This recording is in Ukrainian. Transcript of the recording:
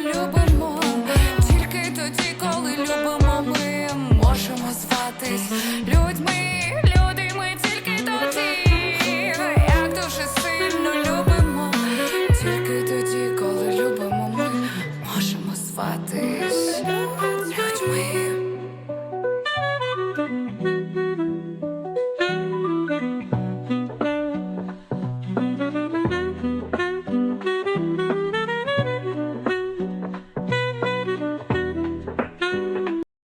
любимо, тільки тоді, коли любимо, ми можемо зватись людьми, люди, ми тільки тоді, як дуже сильно любимо, тільки тоді, коли любимо, ми можемо звати.